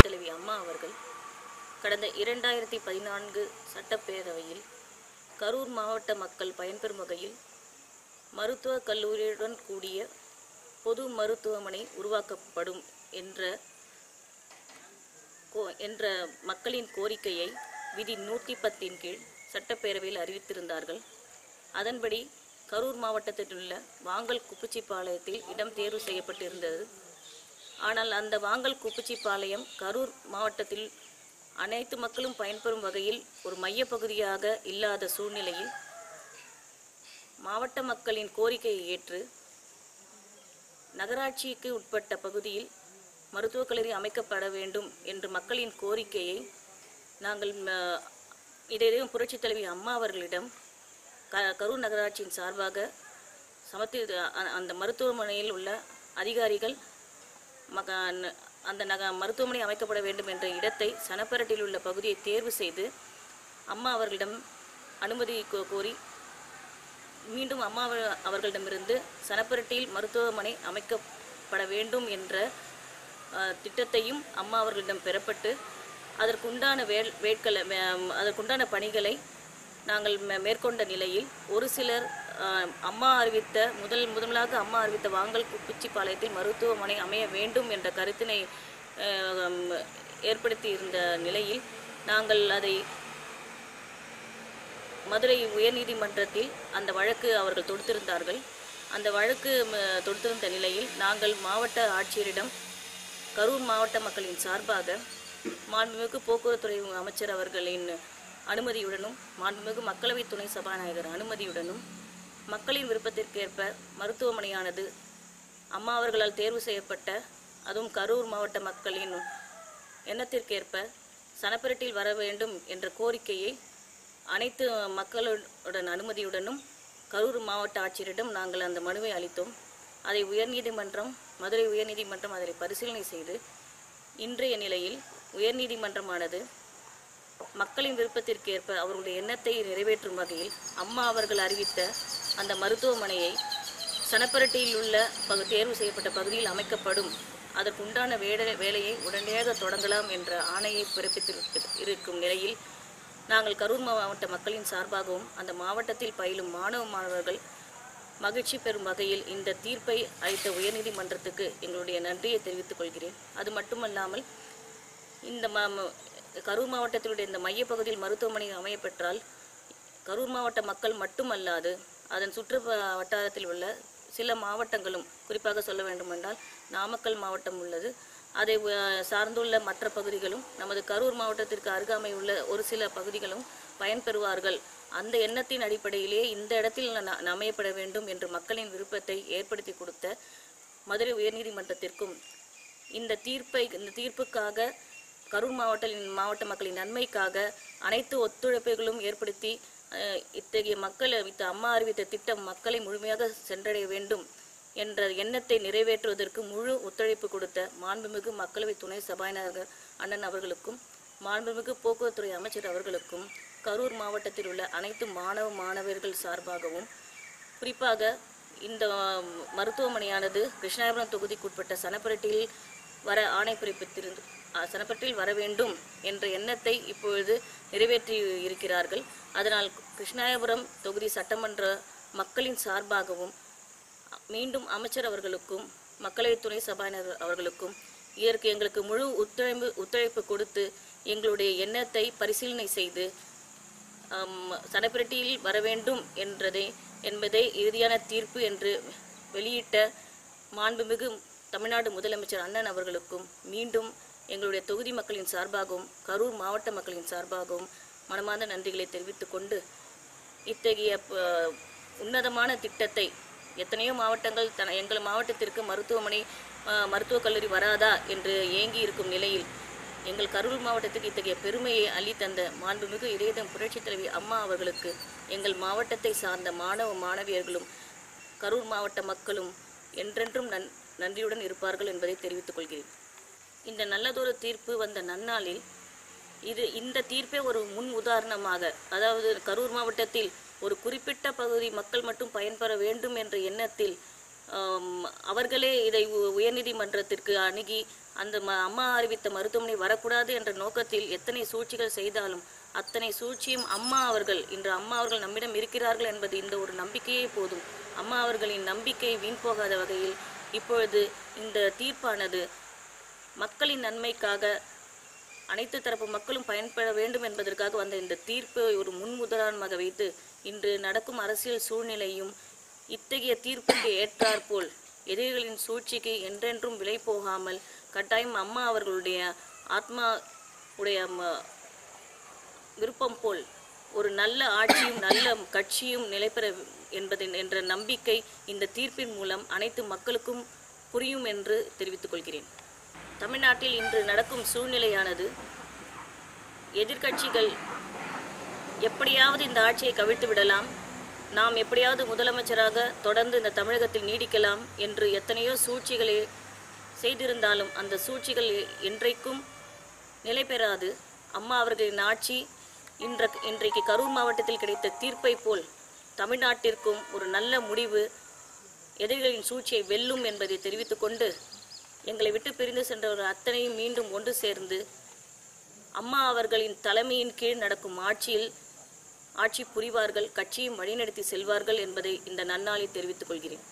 தலைவி அம்மா அவர்கள் கடந்த இரண்டாயிரத்தி பதினான்கு சட்டப்பேரவையில் கரூர் மாவட்ட மக்கள் பயன்பெறும் வகையில் மருத்துவக் கல்லூரியுடன் கூடிய பொது மருத்துவமனை உருவாக்கப்படும் என்ற கோ- என்ற மக்களின் கோரிக்கையை விதி நூற்றி பத்தின் கீழ் சட்டப்பேரவையில் அறிவித்திருந்தார்கள். அதன்படி கரூர் மாவட்டத்தில் உள்ள வாங்கல் குப்புச்சிப்பாளையத்தில் இடம் தேர்வு செய்யப்பட்டிருந்தது. ஆனால் அந்த வாங்கல் குப்புச்சிப்பாளையம் கரூர் மாவட்டத்தில் அனைத்து மக்களும் பயன்பெறும் வகையில் ஒரு மையப்பகுதியாக இல்லாத சூழ்நிலையில் மாவட்ட மக்களின் கோரிக்கையை ஏற்று நகராட்சிக்கு உட்பட்ட பகுதியில் மருத்துவக் கல்லூரி அமைக்கப்பட வேண்டும் என்று மக்களின் கோரிக்கையை நாங்கள் இதையும் புரட்சித் தலைவி அம்மா அவர்களிடம் க கரூர் நகராட்சியின் சார்பாக சமர்த்தி அந்த மருத்துவமனையில் உள்ள அதிகாரிகள் மக அந்த நக மருத்துவமனை அமைக்கப்பட வேண்டும் என்ற இடத்தை சனப்பரட்டில் உள்ள பகுதியை தேர்வு செய்து அம்மா அவர்களிடம் அனுமதி கோ- கோரி மீண்டும் அம்மா அவர்களிடமிருந்து சனப்பரட்டியில் மருத்துவமனை அமைக்கப்பட வேண்டும் என்ற திட்டத்தையும் அம்மா அவர்களிடம் பெறப்பட்டு அதற்குண்டான வேல் வேட்களை மே- அதற்குண்டான பணிகளை நாங்கள் மே- மேற்கொண்ட நிலையில் ஒரு சிலர் அம்மா அறிவித்த முதல் முதலாக அம்மா அறிவித்த வாங்கல் குச்சிப்பாளையத்தில் மருத்துவமனை அமைய வேண்டும் என்ற கருத்தினை ஏற்படுத்தி இருந்த நிலையில் நாங்கள் அதை மதுரை உயர்நீதிமன்றத்தில் அந்த வழக்கு அவர்கள் தொடுத்திருந்தார்கள். அந்த வழக்கு தொடுத்திருந்த நிலையில் நாங்கள் மாவட்ட ஆட்சியரிடம் கரூர் மாவட்ட மக்களின் சார்பாக மாண்புமிகு போக்குவரத்துறை அமைச்சர் அவர்களின் அனுமதியுடனும் மாண்புமிகு மக்களவை துணை சபாநாயகர் அனுமதியுடனும் மக்களின் விருப்பத்திற்கேற்ப மருத்துவமனையானது அம்மா அவர்களால் தேர்வு செய்யப்பட்ட அதுவும் கரூர் மாவட்ட மக்களின் எண்ணத்திற்கேற்ப சனப்பெரட்டில் வர வேண்டும் என்ற கோரிக்கையை அனைத்து மக்களுடன் அனுமதியுடனும் கரூர் மாவட்ட ஆட்சியரிடம் நாங்கள் அந்த மனுவை அளித்தோம். அதை உயர்நீதிமன்றம் மதுரை உயர்நீதிமன்றம் அதனை பரிசீலனை செய்து இன்றைய நிலையில் உயர்நீதிமன்றமானது மக்களின் விருப்பத்திற்கேற்ப அவர்களுடைய எண்ணத்தை நிறைவேற்றும் வகையில் அம்மா அவர்கள் அறிவித்த அந்த மருத்துவமனையை சனப்பரட்டியில் உள்ள பகு தேர்வு செய்யப்பட்ட பகுதியில் அமைக்கப்படும். அதற்குண்டான வேட வேலையை உடனடியாக தொடங்கலாம் என்ற ஆணையை பிறப்பித்திருக்க இருக்கும் நிலையில் நாங்கள் கரூர் மாவட்ட மக்களின் சார்பாகவும் அந்த மாவட்டத்தில் பயிலும் மாணவ மாணவர்கள் மகிழ்ச்சி பெறும் வகையில் இந்த தீர்ப்பை அளித்த உயர்நீதிமன்றத்துக்கு எங்களுடைய நன்றியை தெரிவித்துக் கொள்கிறேன். அது மட்டுமல்லாமல் இந்த கரூர் மாவட்டத்திலுடைய இந்த மையப்பகுதியில் மருத்துவமனை அமையப்பெற்றால் கரூர் மாவட்ட மக்கள் மட்டுமல்லாது அதன் சுற்று வட்டாரத்தில் உள்ள சில மாவட்டங்களும் குறிப்பாக சொல்ல வேண்டுமென்றால் நாமக்கல் மாவட்டம் உள்ளது. அதை சார்ந்துள்ள மற்ற பகுதிகளும் நமது கரூர் மாவட்டத்திற்கு அருகாமை உள்ள ஒரு சில பகுதிகளும் பயன்பெறுவார்கள். அந்த எண்ணத்தின் அடிப்படையிலே இந்த இடத்தில் ந- அமையப்பட வேண்டும் என்று மக்களின் விருப்பத்தை ஏற்படுத்தி கொடுத்த மதுரை உயர்நீதிமன்றத்திற்கும் இந்த தீர்ப்பை இந்த தீர்ப்புக்காக கரூர் மாவட்ட மாவட்ட மக்களின் நன்மைக்காக அனைத்து ஒத்துழைப்புகளும் ஏற்படுத்தி இத்தகைய மக்கள் இந்த அம்மா அறிவித்த திட்டம் மக்களை முழுமையாக சென்றடைய வேண்டும் என்ற எண்ணத்தை நிறைவேற்றுவதற்கு முழு ஒத்துழைப்பு கொடுத்த மாண்புமிகு மக்களவை துணை சபாநாயகர் அண்ணன் அவர்களுக்கும் மாண்புமிகு போக்குவரத்துறை அமைச்சர் அவர்களுக்கும் கரூர் மாவட்டத்தில் உள்ள அனைத்து மாணவ மாணவர்கள் சார்பாகவும் குறிப்பாக இந்த மருத்துவமனையானது கிருஷ்ணாபுரம் தொகுதிக்குட்பட்ட சனப்பரட்டியில் வர ஆணை பிறப்பித்திருந்து அ, வர வேண்டும் என்ற எண்ணத்தை இப்பொழுது நிறைவேற்றி இருக்கிறார்கள். அதனால் கிருஷ்ணாயபுரம் தொகுதி சட்டமன்ற மக்களின் சார்பாகவும் மீண்டும் அமைச்சர் அவர்களுக்கும் மக்களவை துணை சபாநாயகர் அவர்களுக்கும் இதற்கு எங்களுக்கு முழு ஒத்துழைப்பு ஒத்துழைப்பு கொடுத்து எங்களுடைய எண்ணத்தை பரிசீலனை செய்து சனப்பிரட்டியில் வர வேண்டும் என்றதை என்பதை இறுதியான தீர்ப்பு என்று வெளியிட்ட மாண்புமிகு தமிழ்நாடு முதலமைச்சர் அண்ணன் அவர்களுக்கும் மீண்டும் எங்களுடைய தொகுதி மக்களின் சார்பாகவும் கரூர் மாவட்ட மக்களின் சார்பாகவும் மனமார்ந்த நன்றிகளை தெரிவித்துக் கொண்டு இத்தகைய உன்னதமான திட்டத்தை எத்தனையோ மாவட்டங்கள் தன எங்கள் மாவட்டத்திற்கு மருத்துவமனை மருத்துவக் கல்லூரி வராதா என்று ஏங்கி இருக்கும் நிலையில் எங்கள் கரூர் மாவட்டத்துக்கு இத்தகைய பெருமையை அள்ளித்தந்த மாண்புமிகு இதயதம் புரட்சித் தலைவி அம்மா அவர்களுக்கு எங்கள் மாவட்டத்தை சார்ந்த மாணவ மாணவியர்களும் கரூர் மாவட்ட மக்களும் என்றென்றும் நன் நன்றியுடன் இருப்பார்கள் என்பதை தெரிவித்துக் கொள்கிறேன். இந்த நல்லதொரு தீர்ப்பு வந்த நன்னாளில் இது இந்த தீர்ப்பே ஒரு முன் உதாரணமாக அதாவது கரூர் மாவட்டத்தில் ஒரு குறிப்பிட்ட பகுதி மக்கள் மட்டும் பயன்பெற வேண்டும் என்ற எண்ணத்தில் அவர்களே இதை உ- உயர்நீதிமன்றத்திற்கு அணுகி அந்த ம அம்மா அறிவித்த மருத்துவமனை வரக்கூடாது என்ற நோக்கத்தில் எத்தனை சூழ்ச்சிகள் செய்தாலும் அத்தனை சூழ்ச்சியும் அம்மா அவர்கள் இன்று அம்மா அவர்கள் நம்மிடம் இருக்கிறார்கள் என்பது இந்த ஒரு நம்பிக்கையே போதும். அம்மா அவர்களின் நம்பிக்கை வீண் போகாத வகையில் இப்பொழுது இந்த தீர்ப்பானது மக்களின் நன்மைக்காக அனைத்து தரப்பு மக்களும் பயன்பெற வேண்டும் என்பதற்காக வந்த இந்த தீர்ப்பை ஒரு முன்முதாரணமாக வைத்து இன்று நடக்கும் அரசியல் சூழ்நிலையும் இத்தகைய தீர்ப்புக்கு ஏற்றாற்போல் எதிரிகளின் சூழ்ச்சிக்கு என்றென்றும் விலை போகாமல் கட்டாயம் அம்மா அவர்களுடைய ஆத்மா உடைய ம- விருப்பம் போல் ஒரு நல்ல ஆட்சியும் நல்ல கட்சியும் நிலைபெற என்பதின் என்ற நம்பிக்கை இந்த தீர்ப்பின் மூலம் அனைத்து மக்களுக்கும் புரியும் என்று தெரிவித்துக் கொள்கிறேன். தமிழ்நாட்டில் இன்று நடக்கும் சூழ்நிலையானது. எதிர்க்கட்சிகள் எப்படியாவது இந்த ஆட்சியை கவிழ்த்து விடலாம். நாம் எப்படியாவது முதலமைச்சராக தொடர்ந்து இந்த தமிழகத்தில் நீடிக்கலாம் என்று எத்தனையோ சூழ்ச்சிகளை செய்திருந்தாலும் அந்த சூழ்ச்சிகள் என்றைக்கும் நிலை பெறாது. அம்மா அவர்களின் ஆட்சி இன்ற இன்றைக்கு கரூர் மாவட்டத்தில் கிடைத்த தீர்ப்பை போல் தமிழ்நாட்டிற்கும் ஒரு நல்ல முடிவு எதிரிகளின் சூழ்ச்சியை வெல்லும் என்பதை தெரிவித்துக்கொண்டு எங்களை விட்டு பிரிந்து சென்றவர் அத்தனையும் மீண்டும் ஒன்று சேர்ந்து அம்மா அவர்களின் தலைமையின் கீழ் நடக்கும் ஆட்சியில் ஆட்சி புரிவார்கள் கட்சியும் வழிநடத்தி செல்வார்கள் என்பதை இந்த நன்னாளில் தெரிவித்துக் கொள்கிறேன்.